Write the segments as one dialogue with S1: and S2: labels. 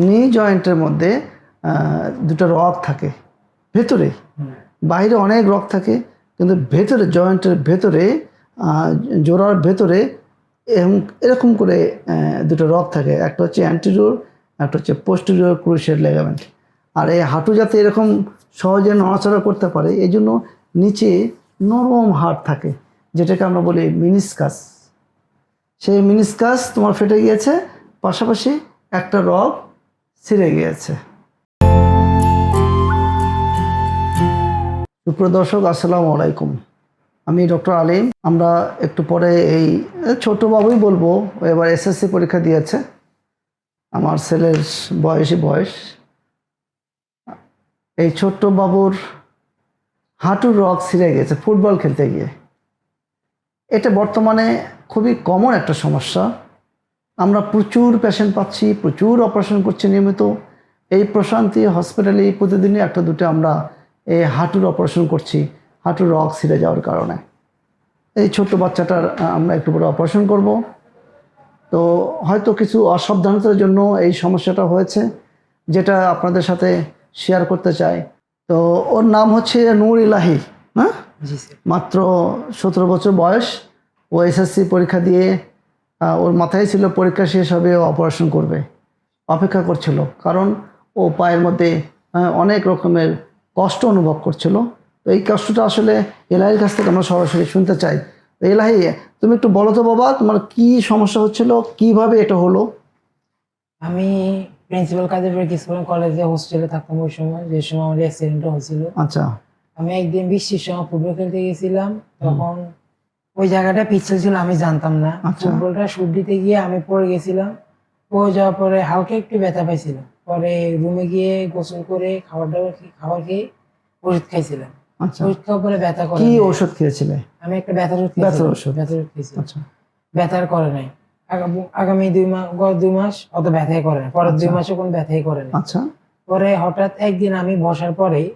S1: নি জয়েন্টের মধ্যে দুটো রক থাকে। ভেতরে। বাইরে অনেক রক থাকে, কিন্তু ভেতরে জয়েন্টের ভেতরে জোড়ার ভেতরে এরকম এরকম করে দুটো রক থাকে। একটা হচ্ছে অ্যান্টিরিয়র একটা হচ্ছে পোস্টেরিয়র ক্রুশের লেগামেন্ট আর এই হাঁটু যাতে এরকম সহজে নড়াচড়া করতে পারে এই জন্য নিচে নরম হাড় থাকে, যেটাকে আমরা বলি মিনিসকাস সেই মিনিসকাস তোমার ফেটে গিয়েছে, পাশাপাশি একটা রগ ছিঁড়ে গিয়েছে। সুপ্রদর্শক আসসালামু আলাইকুম। আমি ডক্টর আলিম। আমরা একটু পরে এই ছোট বাবুই বলব এবার এসএসসি পরীক্ষা দিয়েছে। আমার ছেলের বয়সী বয়স। এই ছোট্ট বাবুর হাঁটুর রক ছিঁড়ে গেছে ফুটবল খেলতে গিয়ে। এটা বর্তমানে খুবই কমন একটা সমস্যা। আমরা প্রচুর পেশেন্ট পাচ্ছি প্রচুর অপারেশন করছি নিয়মিত। এই প্রশান্তি হসপিটালে প্রতিদিনই একটা দুটো আমরা এই হাঁটুর অপারেশন করছি হাঁটুর রক ছিঁড়ে যাওয়ার কারণে। এই ছোট্ট বাচ্চাটার আমরা একটু পরে অপারেশন করব। তো হয়তো কিছু অসাবধানতার জন্য এই সমস্যাটা হয়েছে যেটা আপনাদের সাথে শেয়ার করতে চাই। তো ওর নাম হচ্ছে নূর ইলাহি হ্যাঁ? মাত্র সতেরো বছর বয়স। ও এসএসসি পরীক্ষা দিয়ে ওর মাথায় ছিল পরীক্ষা শেষ হবে ও অপারেশন করবে। অপেক্ষা করছিল কারণ ও পায়ের মধ্যে অনেক রকমের কষ্ট অনুভব করছিল। তো এই কষ্টটা আসলে এলাহির কাছ থেকে আমরা সরাসরি শুনতে চাই। তো এলাহি তুমি একটু বলো তো বাবা তোমার কি সমস্যা হচ্ছিল? কীভাবে এটা হলো?
S2: আমি প্রিন্সিপাল কাজীপুর স্কুল কলেজে হোস্টেলে থাকতাম ওই সময় যে সময় আমার অ্যাক্সিডেন্টটা হয়েছিল।
S1: আচ্ছা।
S2: আমি একদিন বৃষ্টির সময় ফুটবল খেলতে গেছিলাম তখন ওই জায়গাটা পিছল ছিল আমি জানতাম না।
S1: আচ্ছা।
S2: ফুটবলটা শুট দিতে গিয়ে আমি পড়ে গেছিলাম। পড়ে যাওয়ার পরে হালকা একটু ব্যথা পাইছিলাম পরে রুমে গিয়ে গোসল করে খাবার দাবার খাবার খেয়ে ওষুধ খাইছিলাম।
S1: আচ্ছা।
S2: ওষুধ খাওয়ার পরে ব্যথা করে
S1: কি ওষুধ খেয়েছিলে?
S2: আমি একটা ব্যথার ওষুধ
S1: ব্যথার ওষুধ।
S2: ব্যথার ওষুধ খেয়েছিলাম।
S1: আচ্ছা।
S2: ব্যথার করে নাই। আগামী- দুই মাস গত দুই মাস অত ব্যথাই করে না পরের দুই। মাসে কোনো ব্যথাই করে না
S1: আচ্ছা।
S2: পরে হঠাৎ একদিন আমি বসার পরে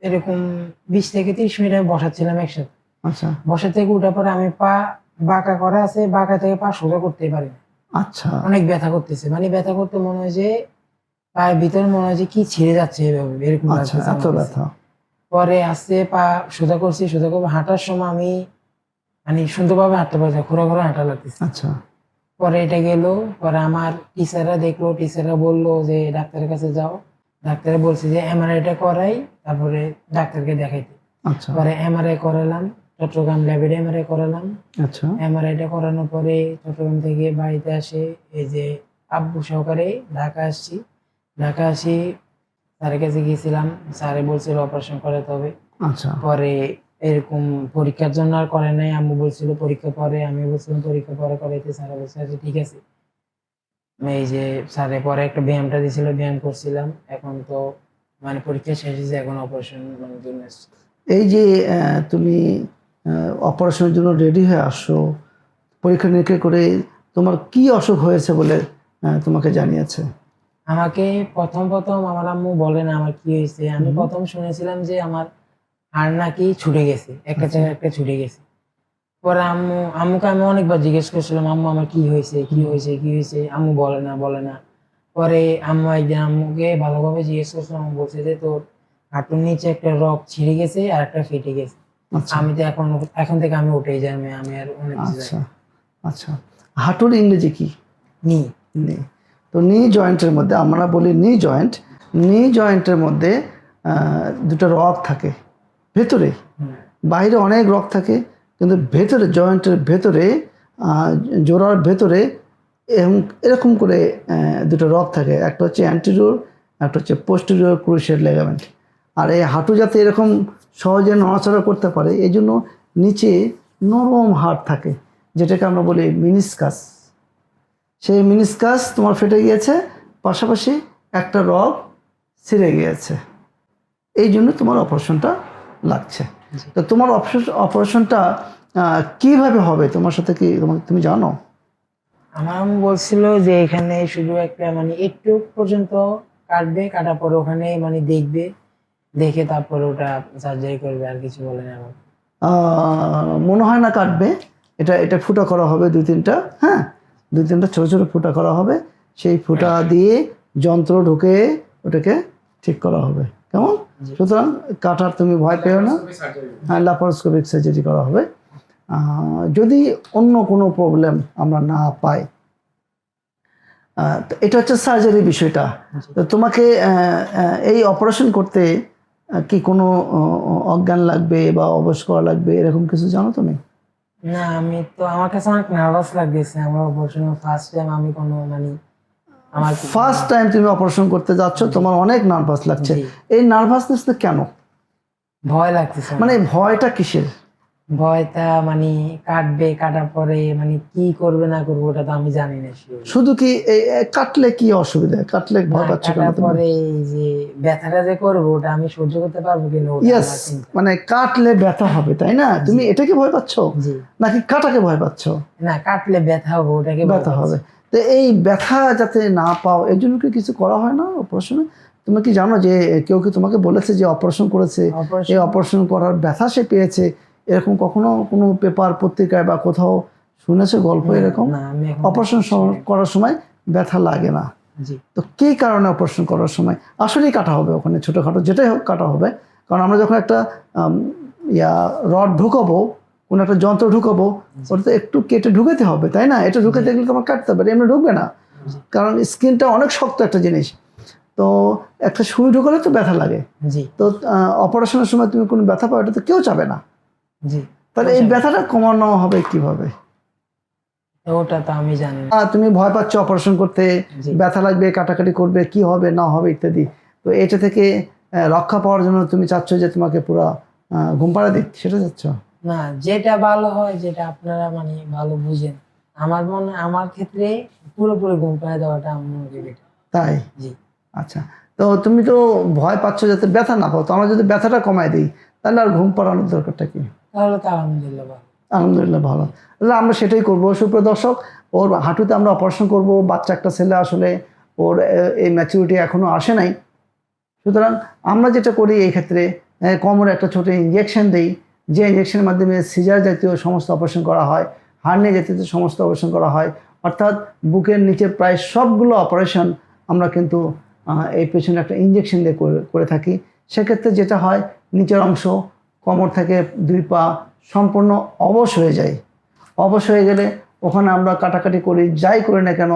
S2: এরকম বিশ থেকে তিরিশ মিনিট আমি বসাচ্ছিলাম একসাথে।
S1: আচ্ছা।
S2: বসা থেকে উঠার পরে আমি পা বাঁকা করা আছে বাঁকা থেকে পা সোজা করতেই পারি না।
S1: আচ্ছা।
S2: অনেক ব্যথা করতেছে। মানে ব্যথা করতে মনে হয় যে পায়ের ভিতরে মনে হয় যে কি ছিঁড়ে যাচ্ছে এভাবে এরকম
S1: আচ্ছা এত ব্যথা।
S2: পরে আস্তে পা সোজা করছি সোজা করব হাঁটার সময় আমি মানে সুন্দরভাবে হাঁটতে পারছি ঘোরা ঘোরা হাঁটা লাগতেছে।
S1: আচ্ছা।
S2: পরে এটা গেল পরে আমার টিচাররা দেখল টিচাররা বলল যে ডাক্তারের কাছে যাও। ডাক্তারে বলছে যে এমআরআইটা করাই তারপরে ডাক্তারকে দেখাইতে।
S1: আচ্ছা।
S2: পরে এমআরআই করালাম চট্টগ্রাম ল্যাবে এমআরআই করালাম।
S1: আচ্ছা।
S2: এমআরআইটা করানোর পরে চট্টগ্রাম থেকে বাড়িতে আসে এই যে আব্বু সহকারে ঢাকা আসছি। ঢাকা আসি স্যারের কাছে গিয়েছিলাম। স্যারে বলছিল অপারেশন করাতে হবে।
S1: আচ্ছা।
S2: পরে এরকম পরীক্ষার জন্য আর করে নাই। আম্মু বলছিল পরীক্ষা পরে। আমি বলছিলাম পরীক্ষা পরে করাইতে। স্যার বলছে আচ্ছা ঠিক আছে। আমি এই যে স্যারে পরে একটা ব্যায়ামটা দিয়েছিল ব্যায়াম করছিলাম। এখন তো মানে পরীক্ষা শেষ হয়েছে এখন অপারেশন মানে জন্য
S1: এই যে তুমি অপারেশনের জন্য রেডি হয়ে আসো। পরীক্ষা নিরীক্ষা করে তোমার কি অসুখ হয়েছে বলে তোমাকে জানিয়েছে?
S2: আমাকে প্রথম প্রথম আমার আম্মু বলে না আমার কি হয়েছে। আমি প্রথম শুনেছিলাম যে আমার হাড় নাকি ছুটে গেছে একটা
S1: আচ্ছা।
S2: থেকে একটা ছুটে গেছে। পরে আম্মু আম্মুকে আমি অনেকবার জিজ্ঞেস করছিলাম আম্মু আমার কি হয়েছে কি হয়েছে কি হয়েছে? আম্মু বলে না বলে না। পরে আম্মু একদিন আম্মুকে ভালোভাবে জিজ্ঞেস করছিলাম বলছে যে তোর হাঁটুর নিচে একটা রক ছিঁড়ে গেছে আর একটা ফেটে গেছে। আমি তো এখন এখন থেকে আমি উঠেই যাই আমি আমি আর অনেক
S1: আচ্ছা আচ্ছা। হাঁটুর ইংরেজি কি?
S2: নি।
S1: নি। তো নি জয়েন্টের মধ্যে আমরা বলি নি জয়েন্ট নি জয়েন্টের মধ্যে দুটো রক থাকে। ভেতরে? বাইরে অনেক রক থাকে কিন্তু ভেতরে জয়েন্টের ভেতরে জোড়ার ভেতরে এরকম এরকম করে দুটো রক থাকে। একটা হচ্ছে অ্যান্টিরিয়র একটা হচ্ছে পোস্টেরিয়র ক্রুশিয়াল লেগামেন্ট আর এই হাঁটু যাতে এরকম সহজে নড়াচড়া করতে পারে এই জন্য নিচে নরম হাড় থাকে যেটাকে আমরা বলি মিনিসকাস। সেই মিনিসকাস তোমার ফেটে গিয়েছে পাশাপাশি একটা রগ ছিঁড়ে গিয়েছে। এই জন্য তোমার অপারেশনটা লাগছে। তো তোমার অপারেশন অপারেশনটা কীভাবে হবে? তোমার সাথে কি তুমি জানো?
S2: আমার আম্মু বলছিল যে এখানে শুধু একটা মানে একটু পর্যন্ত কাটবে কাটার পর ওখানে মানে দেখবে। দেখে তারপরে ওটা সার্জারি করবে আর কিছু বলে না আমার।
S1: মনে হয় না কাটবে। এটা এটা ফুটা করা হবে দুই তিনটা হ্যাঁ? দুই তিনটা ছোটো ছোটো ফুটা করা হবে। সেই ফুটা দিয়ে যন্ত্র ঢুকে ওটাকে ঠিক করা হবে। কেমন? সুতরাং কাটার তুমি ভয় পেও না। হ্যাঁ ল্যাপারোস্কোপিক সার্জারি করা হবে। যদি অন্য কোনো প্রবলেম আমরা না পাই তো এটা হচ্ছে সার্জারি বিষয়টা। তোমাকে এই অপারেশন করতে কি কোনো অজ্ঞান লাগবে বা অবশ করা লাগবে এরকম কিছু জানো তুমি?
S2: না আমি তো আমার কাছে অনেক নার্ভাস লাগতেছে আমার অপারেশন ফার্স্ট টাইম আমি কোনো মানে আমার
S1: ফার্স্ট টাইম তুমি অপারেশন করতে যাচ্ছ তোমার অনেক নার্ভাস লাগছে। এই নার্ভাসনেস কেন?
S2: ভয় লাগতেছে
S1: মানে ভয়টা কিসের?
S2: ভয়টা মানে কাটবে কাটার পরে মানে কি করবে না করবে ওটা তো আমি জানি না
S1: শুধু কি কাটলে কি অসুবিধা? কাটলে ভয় পাচ্ছ
S2: পরে যে ব্যথাটা যে করব ওটা আমি সহ্য করতে পারব
S1: ইয়েস মানে কাটলে ব্যথা হবে তাই না? তুমি এটাকে ভয় পাচ্ছ? নাকি কাটাকে ভয় পাচ্ছ?
S2: না কাটলে ব্যথা হবে ওটাকে
S1: ব্যথা হবে। তো এই ব্যথা যাতে না পাও এর জন্য কি কিছু করা হয় না অপারেশনে তুমি কি জানো যে কেউ কি তোমাকে বলেছে যে অপারেশন করেছে? এই অপারেশন করার ব্যথা সে পেয়েছে এরকম কখনো কোনো পেপার পত্রিকায় বা কোথাও শুনেছে গল্প এরকম? অপারেশন করার সময় ব্যথা লাগে না। তো কী কারণে অপারেশন করার সময়? আসলেই কাটা হবে ওখানে ছোটোখাটো যেটাই হোক কাটা হবে। কারণ আমরা যখন একটা ইয়া রড ঢুকাবো কোনো একটা যন্ত্র ঢুকাবো ওটা তো একটু কেটে ঢুকাতে হবে তাই না? এটা ঢুকাতে গেলে তোমার কাটতে হবে এমনি ঢুকবে না। কারণ স্কিনটা অনেক শক্ত একটা জিনিস। তো একটা সুই ঢুকালে তো ব্যথা লাগে। তো অপারেশনের সময় তুমি কোনো ব্যথা পাও এটা তো কেউ চাবে না।
S2: জি।
S1: তাহলে এই ব্যথাটা কমানো হবে কীভাবে?
S2: ওটা তো আমি জানি না।
S1: তুমি ভয় পাচ্ছ অপারেশন করতে ব্যথা লাগবে কাটাকাটি করবে কি হবে না হবে ইত্যাদি। তো এটা থেকে রক্ষা পাওয়ার জন্য তুমি চাচ্ছ যে তোমাকে পুরো ঘুম পাড়া দিক সেটা চাচ্ছ?
S2: না যেটা ভালো হয় যেটা আপনারা মানে ভালো বুঝেন। আমার মনে আমার ক্ষেত্রে পুরোপুরি ঘুম পাড়িয়ে দেওয়াটা আমার।
S1: তাই?
S2: জি।
S1: আচ্ছা। তো তুমি তো ভয় পাচ্ছ যাতে ব্যথা না পাও তো আমরা যদি ব্যথাটা কমায় দিই তাহলে আর ঘুম পাড়ানোর দরকারটা কি?
S2: তাহলে তো আলহামদুলিল্লাহ ভালো।
S1: আলহামদুলিল্লাহ ভালো। তাহলে আমরা সেটাই করব। সুপ্রিয় দর্শক, ওর হাঁটুতে আমরা অপারেশন করব। বাচ্চা একটা ছেলে আসলে ওর এই ম্যাচুরিটি এখনও আসে নাই। সুতরাং আমরা যেটা করি এই ক্ষেত্রে কোমরে একটা ছোট ইঞ্জেকশন দিই। যে ইঞ্জেকশনের মাধ্যমে সিজার জাতীয় সমস্ত অপারেশন করা হয় হার্নে জাতীয় সমস্ত অপারেশন করা হয়। অর্থাৎ বুকের নিচে প্রায় সবগুলো অপারেশন আমরা কিন্তু এই পেছনে একটা ইঞ্জেকশন দিয়ে করে থাকি। সেক্ষেত্রে যেটা হয়, নিচের অংশ কোমর থেকে দুই পা সম্পূর্ণ অবশ হয়ে যায়। অবশ হয়ে গেলে ওখানে আমরা কাটাকাটি করি যাই করি না কেন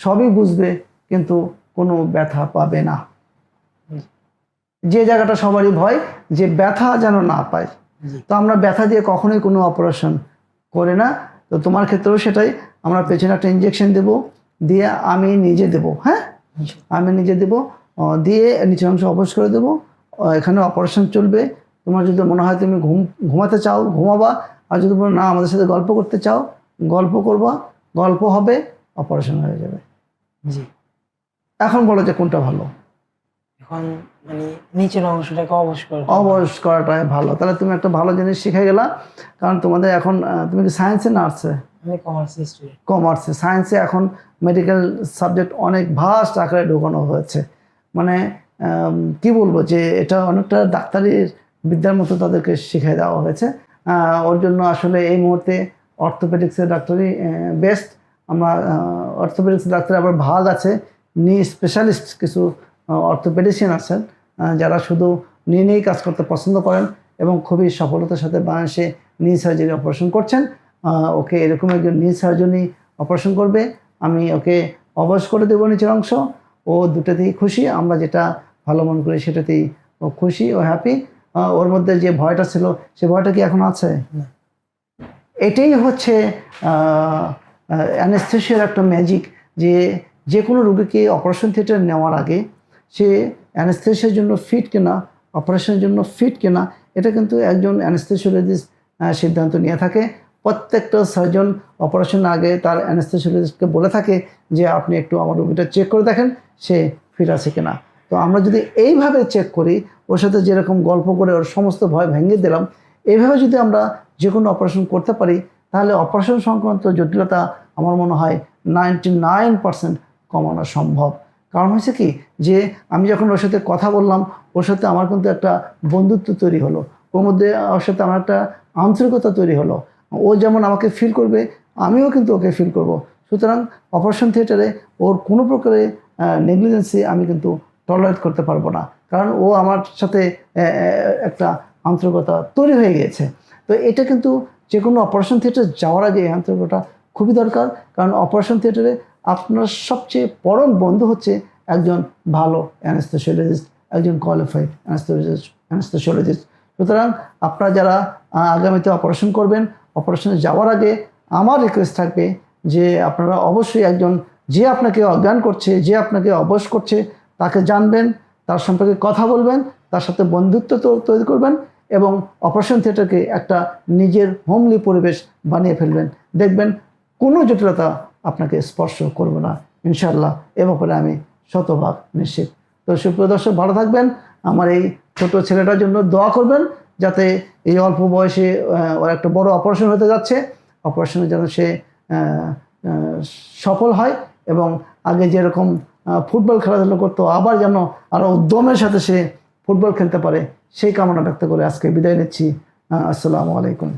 S1: সবই বুঝবে কিন্তু কোনো ব্যথা পাবে না। যে জায়গাটা সবারই ভয় যে ব্যথা যেন না পায়। তো আমরা ব্যথা দিয়ে কখনোই কোনো অপারেশন করি না। তো তোমার ক্ষেত্রেও সেটাই আমরা পেছনে একটা ইঞ্জেকশন দেব দিয়ে আমি নিজে দেব হ্যাঁ? আমি নিজে দেব দিয়ে নিচের অংশ অবশ করে দেবো এখানে অপারেশন চলবে তোমার যদি মনে হয় তুমি ঘুম ঘুমাতে চাও ঘুমাবা। আর যদি বলো না আমাদের সাথে গল্প করতে চাও গল্প করবা। গল্প হবে অপারেশন হয়ে যাবে।
S2: জি।
S1: এখন বলো যে কোনটা ভালো?
S2: এখন মানে নিচের অংশটাকে অবশ করে।
S1: অবশ করাটাই ভালো। তাহলে তুমি একটা ভালো জিনিস শিখে গেলা। কারণ তোমাদের এখন তুমি কি সায়েন্সে না আর্টসে
S2: আমি কমার্স স্টুডেন্ট
S1: কমার্সে সায়েন্সে এখন মেডিকেল সাবজেক্ট অনেক ভাস্ট আকারে ঢোকানো হয়েছে। মানে কি বলব যে এটা অনেকটা ডাক্তারি বিদ্যার মতো তাদেরকে শিখিয়ে দেওয়া হয়েছে। ওর জন্য আসলে এই মুহূর্তে অর্থোপেডিক্সের ডাক্তারই বেস্ট আমরা অর্থোপেডিক্স ডাক্তার আবার ভাগ আছে। নি স্পেশালিস্ট কিছু অর্থোপেডিশিয়ান আছেন যারা শুধু নিয়ে নিয়েই কাজ করতে পছন্দ করেন এবং খুবই সফলতার সাথে বাংলাদেশে নি সার্জারি অপারেশন করছেন। ওকে এরকম একজন নি সার্জনই অপারেশন করবে। আমি ওকে অবশ করে দেবো নিচের অংশ। ও দুটাতেই খুশি। আমরা যেটা ভালো মনে করি সেটাতেই ও খুশি ও হ্যাপি ওর মধ্যে যে ভয়টা ছিল সে ভয়টা কি এখন আছে? এটাই হচ্ছে অ্যানেস্থেশিয়ার একটা ম্যাজিক যে যে কোনো রোগীকে অপারেশন থিয়েটার নেওয়ার আগে সে অ্যানেস্থেশিয়ার জন্য ফিট কিনা অপারেশনের জন্য ফিট কিনা এটা কিন্তু একজন অ্যানেস্থেশিয়োলজিস্ট সিদ্ধান্ত নিয়ে থাকে। প্রত্যেকটা সার্জন অপারেশনের আগে তার অ্যানেস্থেশিয়োলজিস্টকে বলে থাকে যে আপনি একটু আমার রোগীটা চেক করে দেখেন সে ফিট আছে কিনা। তো আমরা যদি এইভাবে চেক করি, ওর সাথে যেরকম গল্প করে ওর সমস্ত ভয় ভেঙে দিলাম, এইভাবে যদি আমরা যে কোনো অপারেশন করতে পারি, তাহলে অপারেশন সংক্রান্ত জটিলতা আমার মনে হয় নাইনটি নাইন পার্সেন্ট কমানো সম্ভব। কারণ হয়েছে কি যে, আমি যখন ওর সাথে কথা বললাম, ওর সাথে আমার কিন্তু একটা বন্ধুত্ব তৈরি হলো। ওর মধ্যে, ওর সাথে আমার একটা আন্তরিকতা তৈরি হলো। ও যেমন আমাকে ফিল করবে, আমিও কিন্তু ওকে ফিল করব। সুতরাং অপারেশন থিয়েটারে ওর কোনো প্রকারে নেগলিজেন্সি আমি কিন্তু টলারেট করতে পারব না। কারণ ও আমার সাথে একটা আন্তরিকতা তৈরি হয়ে গিয়েছে। তো এটা কিন্তু যে কোনো অপারেশন থিয়েটার যাওয়ার আগে এই আন্তরিকতা খুবই দরকার। কারণ অপারেশন থিয়েটারে আপনার সবচেয়ে পরম বন্ধু হচ্ছে একজন ভালো অ্যানাস্থেশিয়োলজিস্ট একজন কোয়ালিফাইড অ্যানাস্থেশিয়োলজিস্ট অ্যানাস্থেশিয়োলজিস্ট সুতরাং আপনারা যারা আগামীতে অপারেশন করবেন অপারেশনে যাওয়ার আগে আমার রিকোয়েস্ট থাকবে যে আপনারা অবশ্যই একজন যে আপনাকে অজ্ঞান করছে, যে আপনাকে অবশ করছে তাকে জানবেন, তার সম্পর্কে কথা বলবেন, তার সাথে বন্ধুত্ব তৈরি করবেন এবং অপারেশন থিয়েটারকে একটা নিজের হোমলি পরিবেশ বানিয়ে ফেলবেন। দেখবেন কোনো জটিলতা আপনাকে স্পর্শ করবে না। ইনশাল্লাহ এ ব্যাপারে আমি শতভাগ নিশ্চিত। তো সুপ্রিয় দর্শক, ভালো থাকবেন। আমার এই ছোট ছেলেটার জন্য দোয়া করবেন যাতে এই অল্প বয়সে ওর একটা বড় অপারেশন হতে যাচ্ছে। অপারেশনে যেন সে সফল হয় এবং আগে যেরকম ফুটবল খেলাধুলো করতো, আবার যেন আরও উদ্যমের সাথে সে ফুটবল খেলতে পারে, সেই কামনা ব্যক্ত করে আজকে বিদায় নিচ্ছি। আসসালামু আলাইকুম।